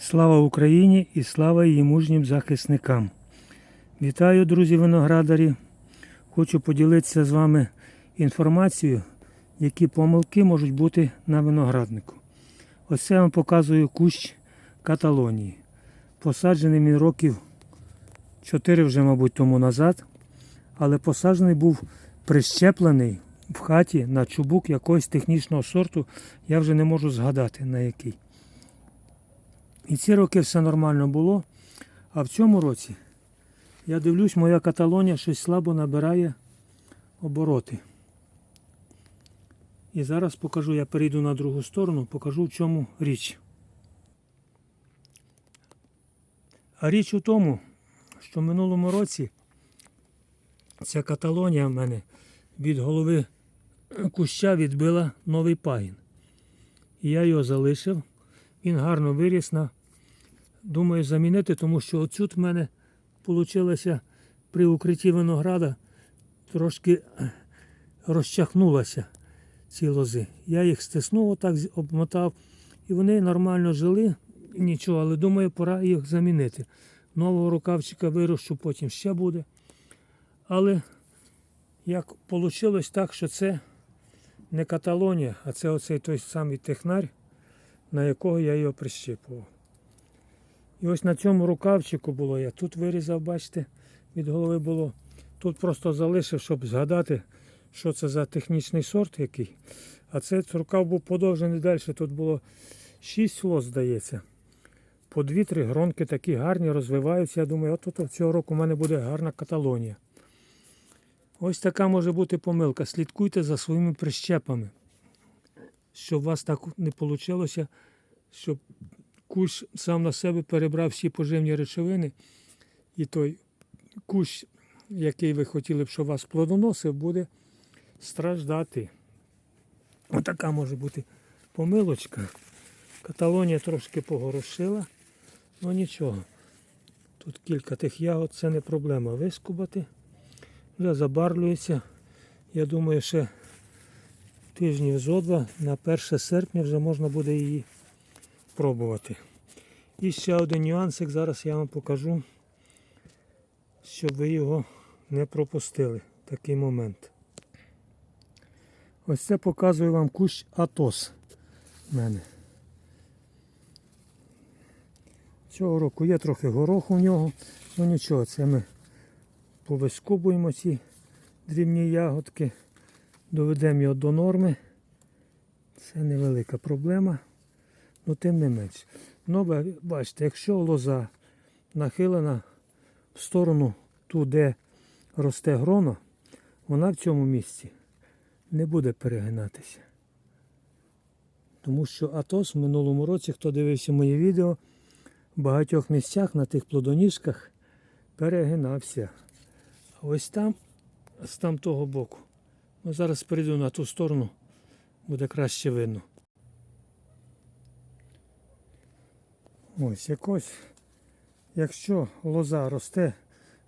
Слава Україні і слава її мужнім захисникам. Вітаю, друзі виноградарі. Хочу поділитися з вами інформацією, які помилки можуть бути на винограднику. Ось це я вам показую кущ Каталонії. Посаджений він років 4 вже, мабуть, тому назад. Але посаджений був прищеплений в хаті на чубук якогось технічного сорту. Я вже не можу згадати на який. І ці роки все нормально було. А в цьому році я дивлюсь, моя Каталонія щось слабо набирає обороти. І зараз покажу, я перейду на другу сторону, покажу в чому річ. А річ у тому, що в минулому році ця Каталонія в мене від голови куща відбила новий пагін. І я його залишив. Він гарно виріс на думаю замінити, тому що оцют в мене вийшло при укритті винограда трошки розчахнулася ці лози. Я їх стиснув, отак обмотав, і вони нормально жили, нічого, але думаю, пора їх замінити. Нового рукавчика вирощу, потім ще буде. Але як вийшло так, що це не Каталонія, а це оцей той самий технарь, на якого я його прищипував. І ось на цьому рукавчику було я. Тут вирізав, бачите, від голови було. Тут просто залишив, щоб згадати, що це за технічний сорт який. А цей рукав був подовжений далі. Тут було 6 лос, здається. По 2-3 гронки такі гарні, розвиваються. Я думаю, от цього року в мене буде гарна Каталонія. Ось така може бути помилка. Слідкуйте за своїми прищепами, щоб у вас так не вийшло, щоб кущ сам на себе перебрав всі поживні речовини, і той кущ, який ви хотіли б, щоб вас плодоносив, буде страждати. Отака може бути помилочка. Каталонія трошки погорошила, ну нічого. Тут кілька тих ягод, це не проблема вискубати. Вже забарлюється. Я думаю, ще тижнів зо два на 1 серпня вже можна буде її пробувати. І ще один нюансик, зараз я вам покажу, щоб ви його не пропустили. Такий момент. Ось це показую вам кущ Атос в мене. Цього року є трохи гороху в нього, ну нічого, це ми повискубуємо ці дрібні ягодки, доведемо його до норми. Це невелика проблема, ну тим не менш. Ну, ба- бачите, якщо лоза нахилена в сторону ту, де росте гроно, вона в цьому місці не буде перегинатися. Тому що Атос в минулому році, хто дивився моє відео, в багатьох місцях на тих плодоніжках перегинався. А ось там, з там того боку. Ну, зараз перейду на ту сторону, буде краще видно. Ось якось, якщо лоза росте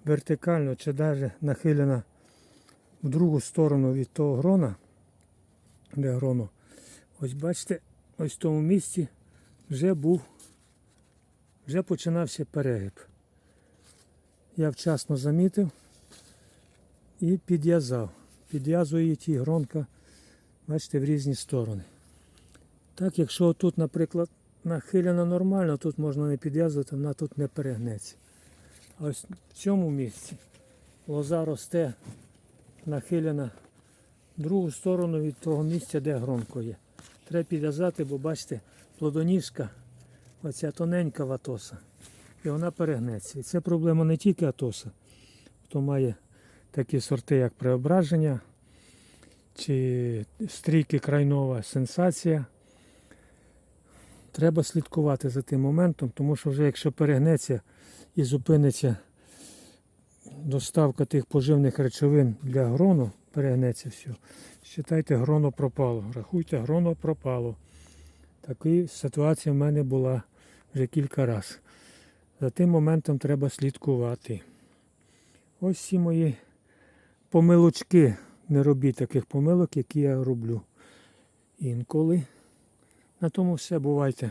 вертикально чи навіть нахилена в другу сторону від того грона, де гроно, ось бачите, ось в тому місці вже був, вже починався перегиб. Я вчасно замітив і підв'язав. Підв'язую ті гронка, бачите, в різні сторони. Так, якщо тут, наприклад, нахилено нормально, тут можна не підв'язувати, вона тут не перегнеться. А ось в цьому місці лоза росте нахилена в другу сторону від того місця, де гронко є. Треба підв'язати, бо бачите, плодоніжка, оця тоненька ватоса, і вона перегнеться. І це проблема не тільки атоса, хто має такі сорти, як преображення чи стрійки крайнова сенсація. Треба слідкувати за тим моментом, тому що вже якщо перегнеться і зупиниться доставка тих поживних речовин для грону, перегнеться все. Считайте, гроно пропало. Рахуйте, гроно пропало. Така ситуація в мене була вже кілька разів. За тим моментом треба слідкувати. Ось всі мої помилочки. Не робіть таких помилок, які я роблю інколи. На тому все бувайте.